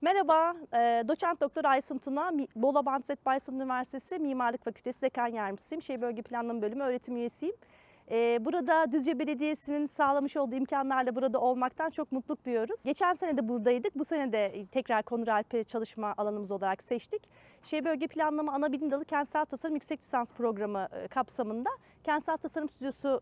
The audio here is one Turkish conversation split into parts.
Merhaba, e, doçent doktor Aysun Tuna, Bolu Abantizet Baysan Üniversitesi Mimarlık Fakültesi Dekan Yardımcısıyım. Şehir Bölge Planlama Bölümü öğretim üyesiyim. Burada Düzce Belediyesi'nin sağlamış olduğu imkanlarla burada olmaktan çok mutluluk duyuyoruz. Geçen sene de buradaydık, bu sene de tekrar Konur Alp'i çalışma alanımız olarak seçtik. Şehir Bölge Planlama Ana Bilim Dalı Kentsel Tasarım Yüksek Lisans Programı kapsamında Kentsel Tasarım Stüdyosu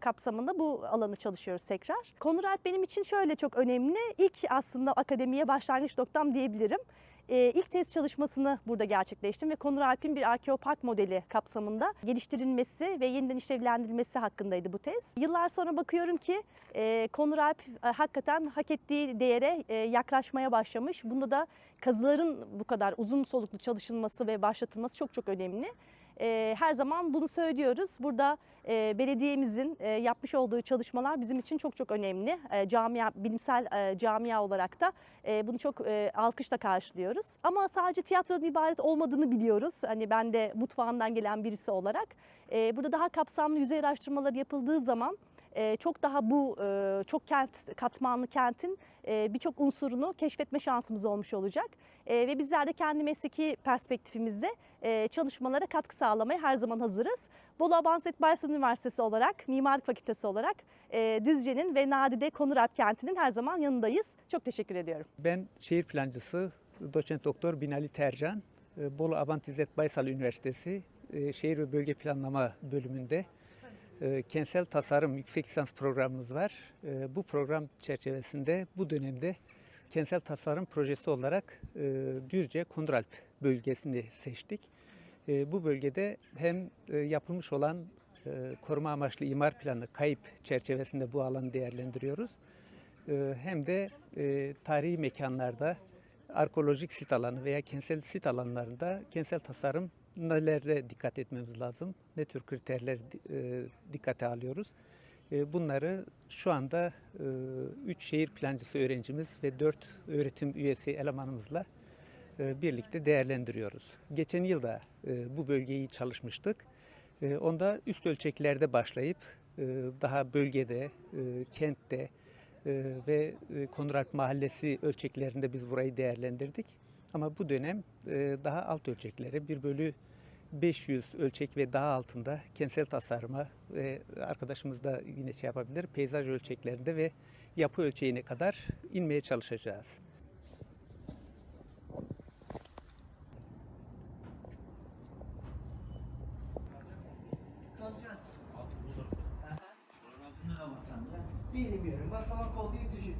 kapsamında bu alanı çalışıyoruz tekrar. Konur Alp benim için şöyle çok önemli. İlk aslında akademiye başlangıç noktam diyebilirim. E, ilk tez çalışmasını burada gerçekleştim ve Konur Alp'in bir arkeopark modeli kapsamında geliştirilmesi ve yeniden işlevlendirilmesi hakkındaydı bu tez. Yıllar sonra bakıyorum ki e, Konur Alp e, hakikaten hak ettiği değere e, yaklaşmaya başlamış. Bunda da kazıların bu kadar uzun soluklu çalışılması ve başlatılması çok çok önemli. E, her zaman bunu söylüyoruz. Burada e, belediyemizin e, yapmış olduğu çalışmalar bizim için çok çok önemli. E, camia, bilimsel e, camia olarak da e, bunu çok e, alkışla karşılıyoruz. Ama sadece tiyatrodan ibaret olmadığını biliyoruz. Hani ben de mutfağından gelen birisi olarak. E, burada daha kapsamlı yüzey araştırmaları yapıldığı zaman e, çok daha bu e, çok kent katmanlı kentin e, birçok unsurunu keşfetme şansımız olmuş olacak. E, ve bizler de kendi mesleki perspektifimizde çalışmalara katkı sağlamaya her zaman hazırız. Bolu Abanset Baysan Üniversitesi olarak, Mimarlık Fakültesi olarak Düzce'nin ve Nadide Konuralp kentinin her zaman yanındayız. Çok teşekkür ediyorum. Ben şehir plancısı doçent doktor Binali Tercan, Bolu Abantizet Baysal Üniversitesi Şehir ve Bölge Planlama bölümünde e, kentsel tasarım yüksek lisans programımız var. E, Bu program çerçevesinde bu dönemde kentsel tasarım projesi olarak e, Düzce Konduralp bölgesini seçtik. E, Bu bölgede hem e, yapılmış olan e, koruma amaçlı imar planı kayıp çerçevesinde bu alanı değerlendiriyoruz. Hem de e, tarihi mekanlarda arkeolojik sit alanı veya kentsel sit alanlarında kentsel tasarım nelere dikkat etmemiz lazım? Ne tür kriterler e, dikkate alıyoruz? E, bunları şu anda 3 şehir plancısı öğrencimiz ve 4 öğretim üyesi elemanımızla e, birlikte değerlendiriyoruz. Geçen yıl da e, bu bölgeyi çalışmıştık. E, Onda üst ölçeklerde başlayıp e, daha bölgede, e, kentte e, ve e, Konrad Mahallesi ölçeklerinde biz burayı değerlendirdik. Ama bu dönem e, daha alt ölçeklere 1 bölü 500 ölçek ve daha altında kentsel tasarıma ve arkadaşımız da yine şey yapabilir peyzaj ölçeklerinde ve yapı ölçeğine kadar inmeye çalışacağız. Kalacağız. Bilmiyorum. Basamak olduğu düşün.